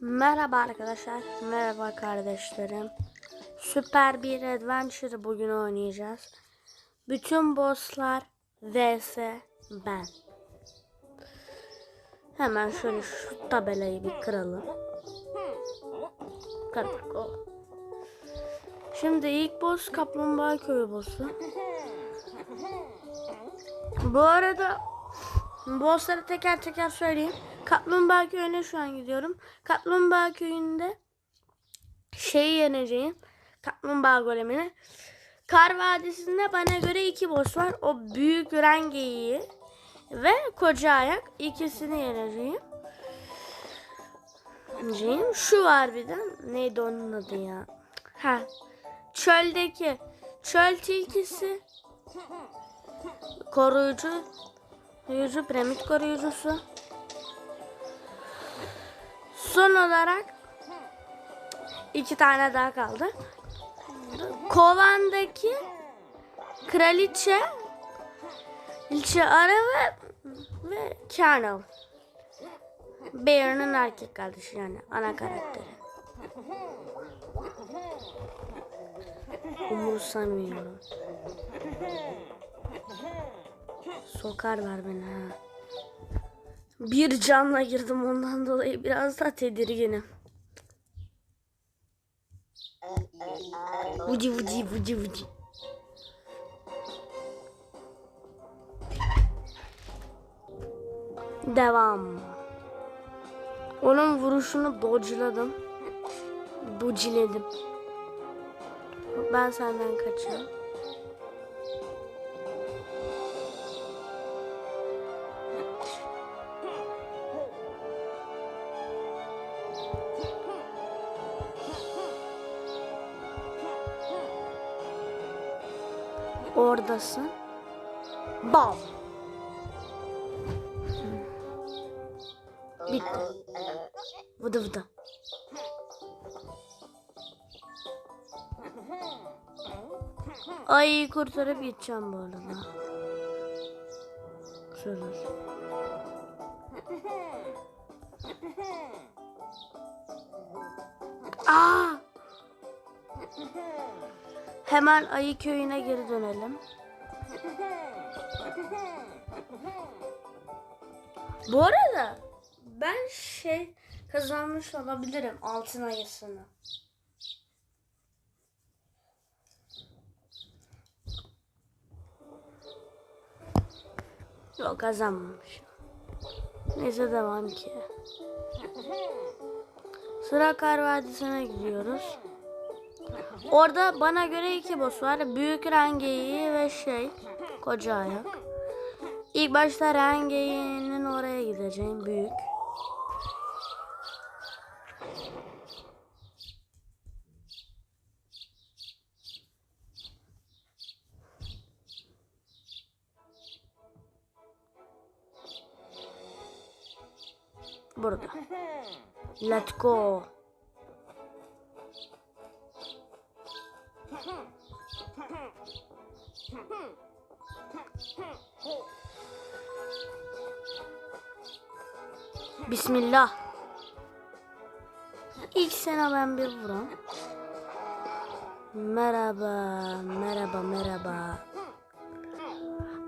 Merhaba arkadaşlar, merhaba kardeşlerim. Süper bir adventure bugün oynayacağız. Bütün bosslar vs ben. Hemen şöyle şu tabelayı bir kıralım. Kırdık o. Şimdi ilk boss Kaplumbağa Köyü boss'u. Bu arada bossları teker teker söyleyeyim. Kaplumbağa Köyü'ne şu an gidiyorum. Kaplumbağa Köyü'nde şeyi yeneceğim. Kaplumbağa golemini. Kar Vadisi'nde bana göre iki boss var. O büyük rengeyi ve koca ayak ikisini yeneceğim. Yeneceğim. Şu var bir de. Neydi onun adı ya? Ha. Çöldeki çöl tilkisi koruyucu koruyucu piramit koruyucusu son olarak iki tane daha kaldı. Kovandaki kraliçe ilçe ara ve ve Colonel Bear'ın erkek kardeşi yani ana karakteri. Umursamıyorum. Sokar ver beni ha. Bir canla girdim ondan dolayı biraz da tedirginim. Vuci vuci vuci vuci. Devam. Onun vuruşunu dodge'ladım. Buciledim. Ben senden kaçıyorum. Oradasın. Bam. Bitti. Vıdı vıdı. Ay kurtarıp gideceğim bu arada. Şöyle. Aa! Hemen ayı köyüne geri dönelim. Bu arada ben şey kazanmış olabilirim altın ayısını. Yok kazanmamış. Neyse devam ki. Sıra Kar Vadisi'ne gidiyoruz. Orada bana göre iki boss var. Büyük Rengeyi ve şey koca ayak. İlk başta Rengeyi'nin oraya gideceğim. Büyük. Burada. Let's go. Bismillah. İlk sana ben bir vuram. Merhaba, merhaba, merhaba.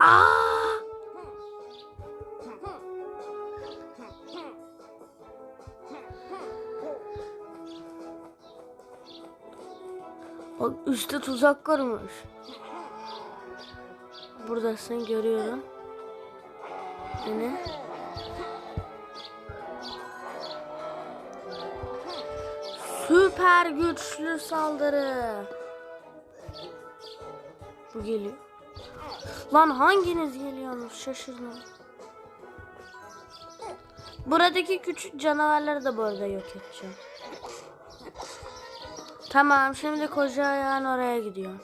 Aa! Bak üstte tuzak varmış. Buradasın görüyorum. Beni. Süper güçlü saldırı. Bu geliyor. Lan hanginiz geliyorsunuz şaşırdım. Buradaki küçük canavarları da bu arada yok edeceğim. Tamam şimdi koca ayağın oraya gidiyor.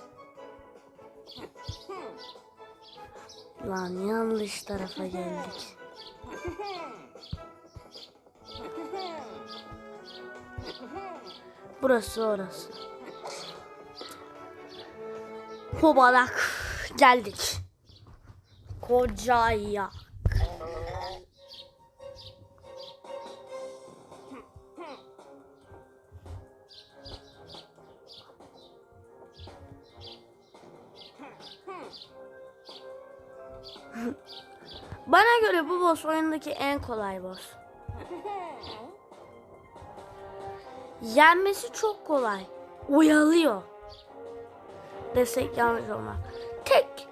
Lan yanlış tarafa geldik. Burası orası. Hobalak geldik. Koca yak. Bana göre bu boss oyundaki en kolay boss. Yenmesi çok kolay. Uyalıyor. Desek yanlış olmaz. Tek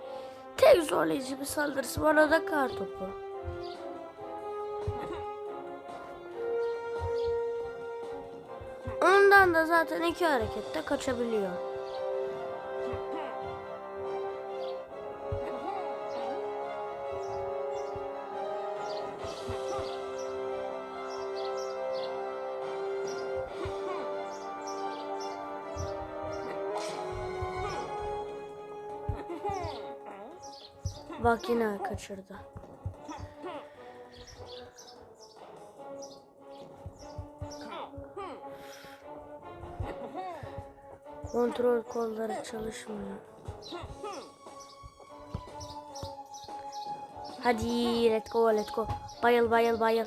tek zorlayıcı bir saldırısı var o da kar topu. Ondan da zaten iki harekette kaçabiliyor. Bak yine kaçırdı. Kontrol kolları çalışmıyor. Hadi let's go let's go. Bayıl bayıl bayıl.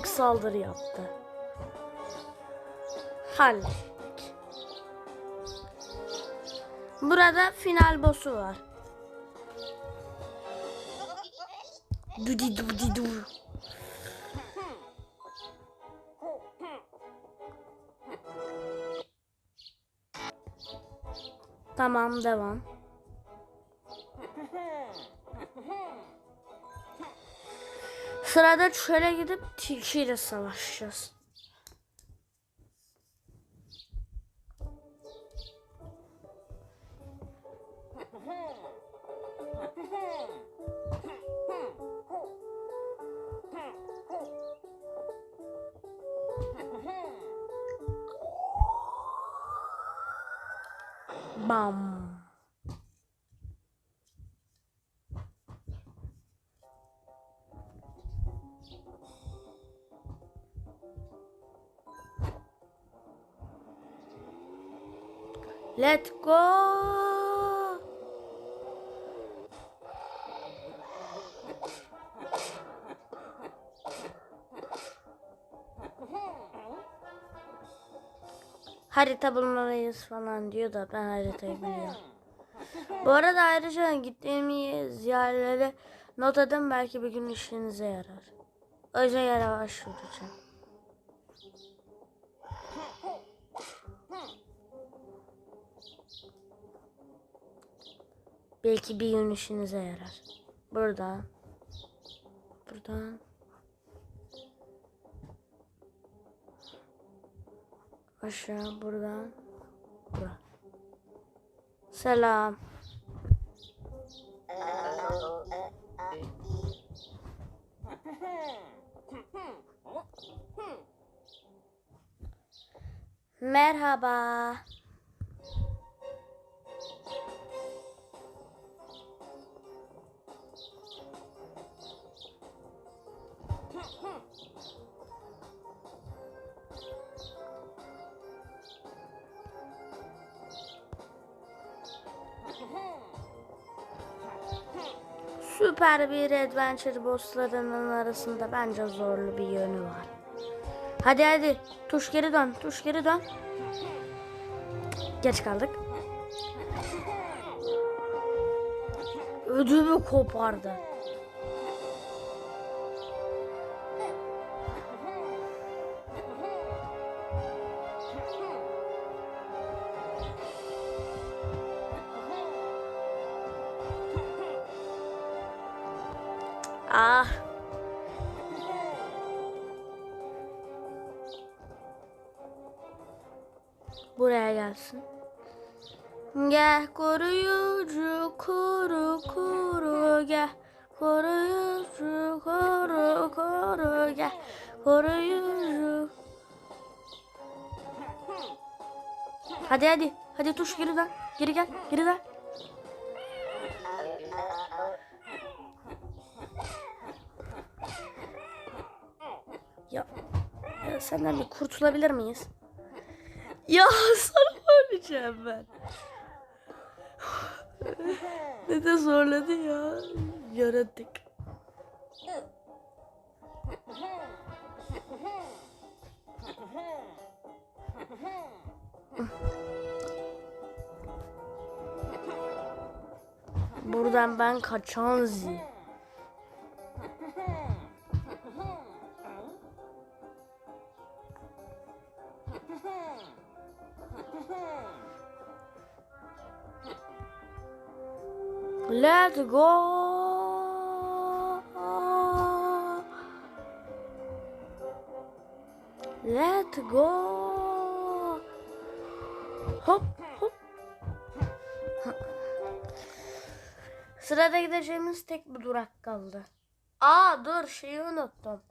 Çok saldırı yaptı. Hallettik. Burada final boss'u var. Dudi dudi du. Tamam devam. Sırada çöle gidip tilkiyle savaşacağız. Let's go. Harita bulmalıyız falan diyor da ben haritayı biliyorum. Bu arada ayrıca gittiğimiz yerlere not edin belki bir gün işinize yarar. Özel yere başvuracağım. Belki bir gün işinize yarar. Buradan. Buradan. Aşağı buradan. Bura. Selam. Merhaba. Süper bir adventure bosslarının arasında bence zorlu bir yönü var. Hadi hadi tuş geri dön tuş geri dön. Geç kaldık. Ödümü kopardı. Ah. Buraya gelsin. Gel koruyucu koru koru gel. Koruyucu koru koru gel. Koruyucu. Hadi hadi. Hadi tuş geri dön. Geri gel. Geri dön. Ya, ya senden bir kurtulabilir miyiz? Ya sana öleceğim ben. ne de zorladı ya. Yaratık. Buradan ben kaçan zi. Let's go. Let's go. Hop hop. Sırada gideceğimiz tek bir durak kaldı. Aa dur şeyi unuttum.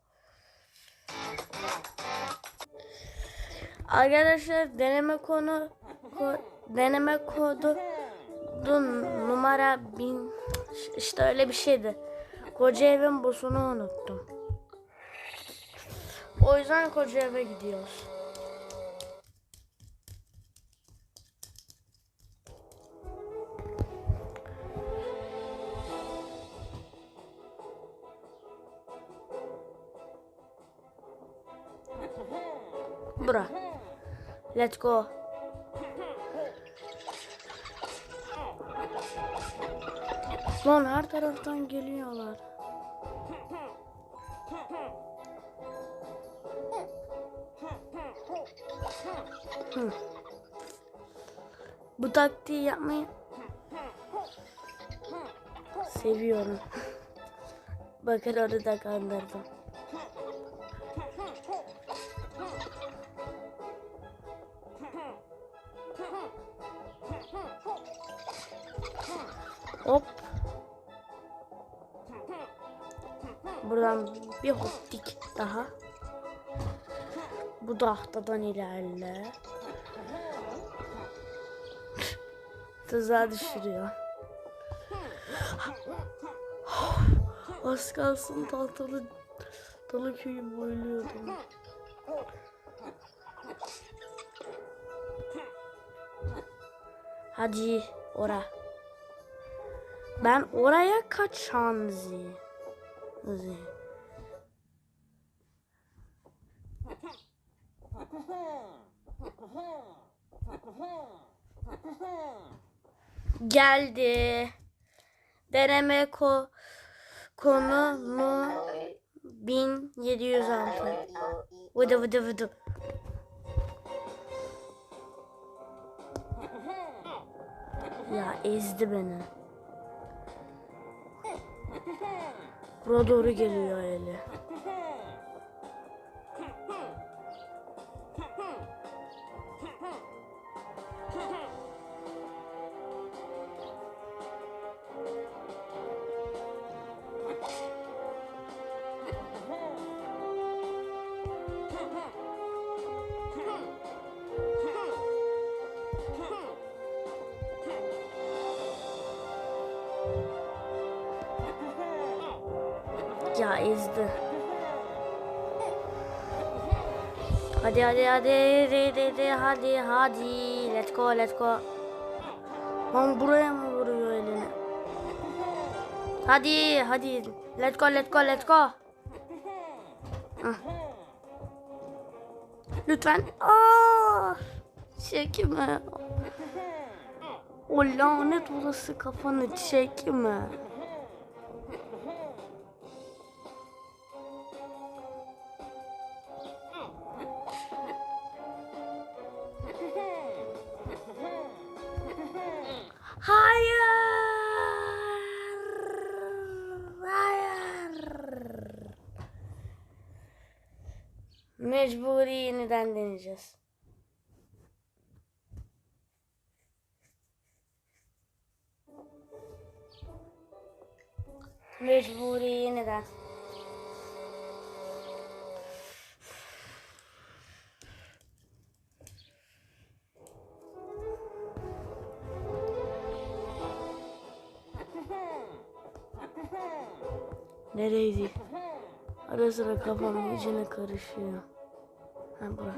Arkadaşlar deneme konu ko- deneme kodu numara bin işte öyle bir şeydi. Koca evin busunu unuttum. O yüzden koca eve gidiyoruz. Let's go. Lan her taraftan geliyorlar. Bu taktiği yapmayı seviyorum. Bakın onu da kandırdım. Bir hoptik daha. Bu tahtadan ilerle. Tuzağa düşürüyor. Az kalsın tahtalı tahtalı köyü boyluyordum. Hadi ora. Ben oraya kaçan zi. zi. Geldi. Deneme ko konu mu 1706. Vıdı vıdı vıdı. Ya ezdi beni. Buraya doğru geliyor eli. Ya ezdi. Hadi hadi hadi hadi hadi hadi hadi let's go let's go. Lan buraya mı vuruyor elini? Hadi hadi let's go let's go let's go. Hah. Lütfen. Aa! Çekme. O lanet olası kafanı çekme. Hayır. Hayır. Mecburi yeniden deneyeceğiz. Yeniden. Nereydi? Ara sıra kafamın içine karışıyor. Ha bura.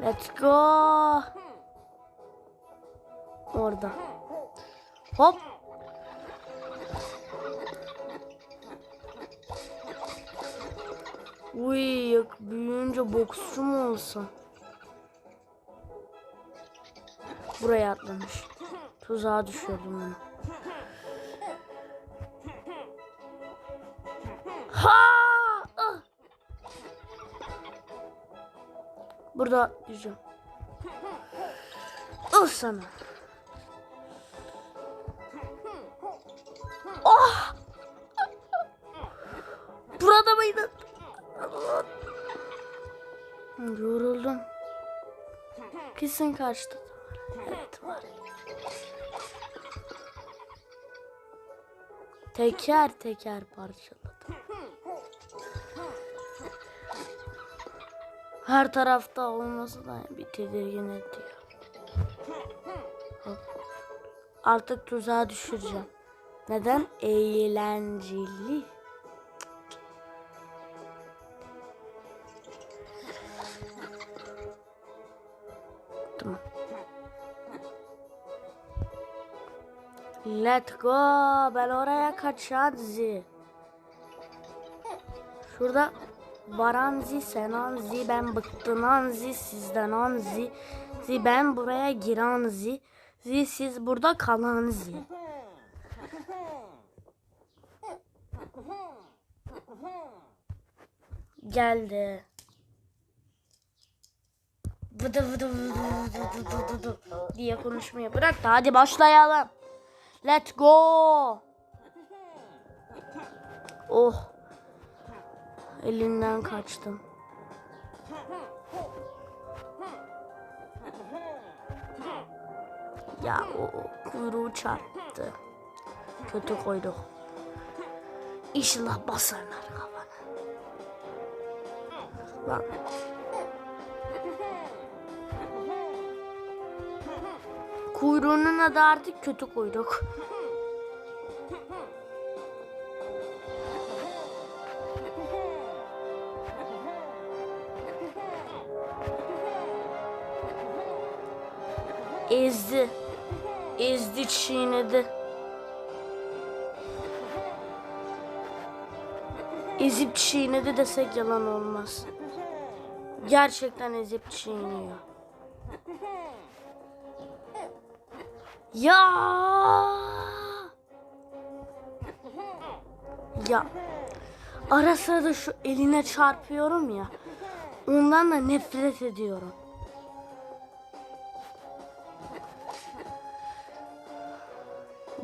Let's go. Orada. Hop. Yak- büyüyünce boksçu mu olsam? Buraya atlamış. Tuzağa düşürdüm onu. Ha! Ah! Burada atlayacağım. Al sana. Kesin kaçtı. Evet var. Teker teker parçaladım. Her tarafta olması da bir tedirgin. Hop. Artık tuzağa düşüreceğim. Neden? Eğlenceli. Let's go. Ben oraya kaçacağım. Şurada Varanzi, Senanzi, ben bıktınanzi, sizden anzi. Zi ben buraya giranzi. Zi siz burada kalanzi. Geldi. Vıdı vıdı vıdı vıdı vıdı vıdı diye konuşmayı bırak da hadi başlayalım. Let's go. Oh. Elinden kaçtım. Ya o, kuyruğu çarptı. Kötü koyduk. İnşallah basarlar kafana. Lan. Kuyruğunun adı artık kötü kuyruk. Ezdi. Ezdi çiğnedi. Ezip çiğnedi desek yalan olmaz. Gerçekten ezip çiğniyor. Ya. Ya. Ara sırada şu eline çarpıyorum ya. Ondan da nefret ediyorum.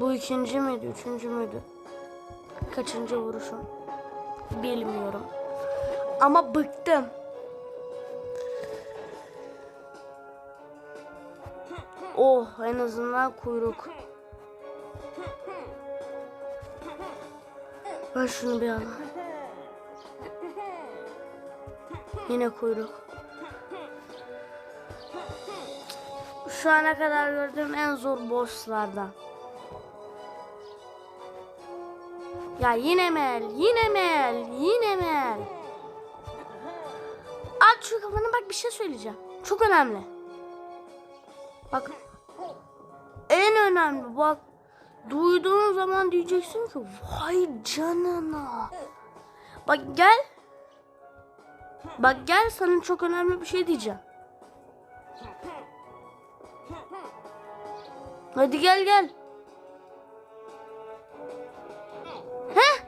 Bu ikinci miydi, üçüncü müydü? Kaçıncı vuruşum? Bilmiyorum. Ama bıktım. Oh, en azından kuyruk. Ben şunu bir alayım. Yine kuyruk. Şu ana kadar gördüğüm en zor bosslardan. Ya yine mel, yine mel, yine mel. Aç şu kafanı bak bir şey söyleyeceğim. Çok önemli. Önemli bak. Duyduğun zaman diyeceksin ki vay canına. Bak gel. Bak gel sana çok önemli bir şey diyeceğim. Hadi gel gel. Heh.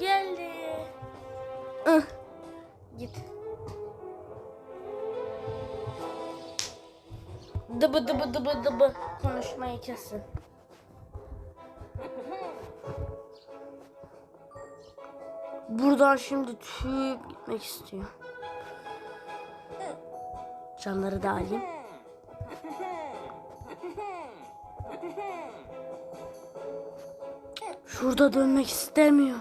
Geldi. Dıbı dıbı dıbı dıbı. Konuşmayı kesin. Buradan şimdi tüyüp gitmek istiyor. Canları da alayım. Şurada dönmek istemiyor.